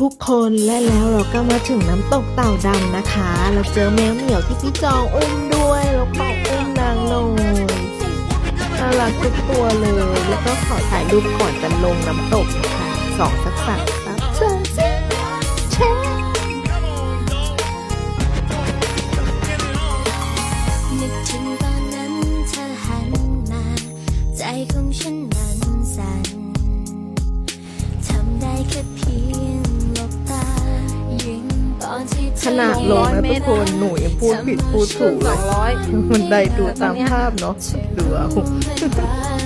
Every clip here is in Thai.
ทุกคนและแล้วเราก็มาถึงน้ำตกเต่าดำนะคะ เราเจอแมวเหมียวที่พี่จองอุ้มด้วยแล้วก็อุ้มนางหน่อยน่ารักทุกตัวเลย แล้วก็ขอถ่ายรูปก่อนจะลงน้ำตกนะคะสองสักสา ขอนาดลงนะทุกคนหนูยังพูดผิดพูดถูกเลยมันได้ดูตามภาพเนาะดูเอ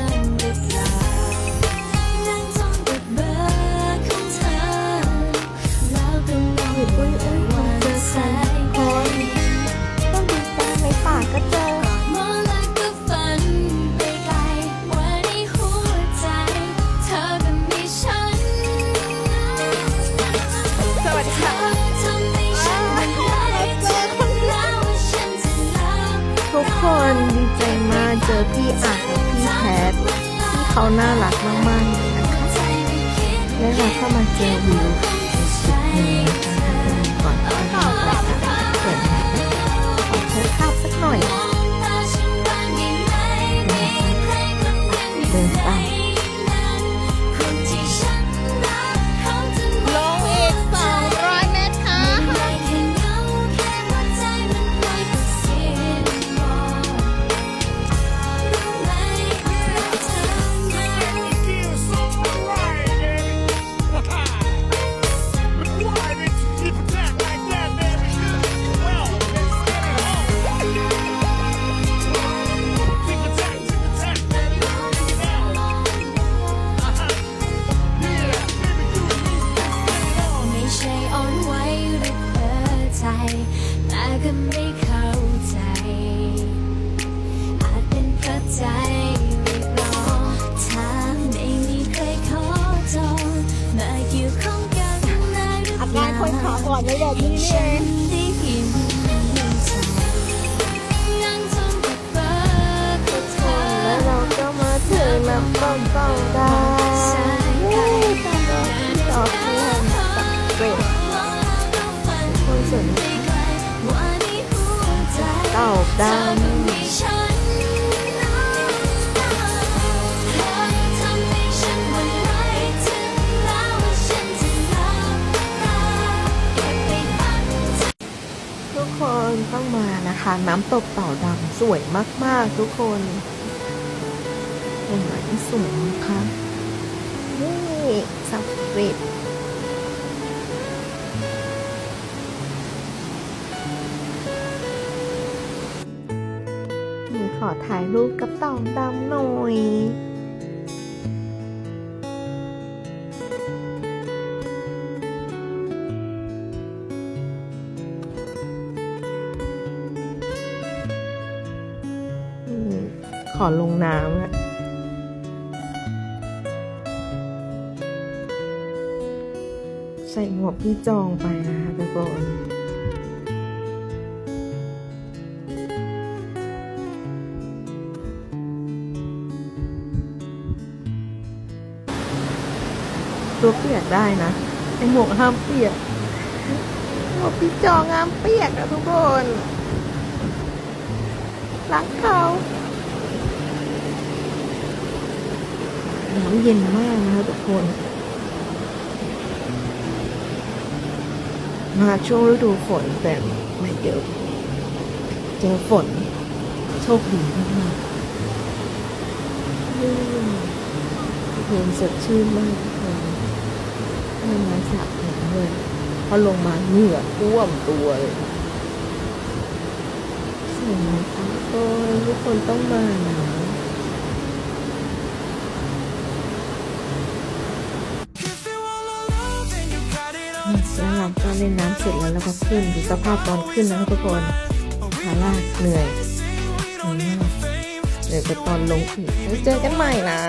อพี่อัดพี่แพทที่เขาน่ารักมากๆเลยนะคะและเราก็มาเจอวิวนี้ก่ ก็ไม่เข้าใจ อาจเป็นเพราะใจเรียกร้องถ้าไม่มีใครขอจองมาเกี่ยวข้องกันได้หรือเปล่าอาการคนขาอ่อนไม่แบบนี้นี่เอง คนต้องมานะคะ น้ำตกเต่าดำสวยมาก ๆ ทุกคนเห็นไหมสวยนะคะนี่สับเวทนี่ขอถ่ายรูปกับเต่าดำหน่อย ขอลงน้ำอะใส่หมวกพี่จองไปนะคะทุกคนตัวเปียกได้นะไอหมวกห้ามเปียกหมวกพี่จองห้ามเปียกอะทุกคนรักเขา หน้ำเย็นมากนะคะทุกคน มาช่วงฤดูฝนแต่ไม่เยอะเจอฝน โชคดีมากๆอืมเพลงสดชื่นมากทุกคนไม่มาสระผมเลยพอลงมาเหงื่อท่วมตัวเลยสวยมคะทุกคนทุกคนต้องมานะ แล้วเราก็เล่นน้ำเสร็จแล้วแล้วก็ขึ้นดูสภาพตอนขึ้นนะคะทุกคนขาลากเหนื่อยเหนื่อยมากเหนื่อยกว่าตอนลงอีกไว้เจอกันใหม่นะ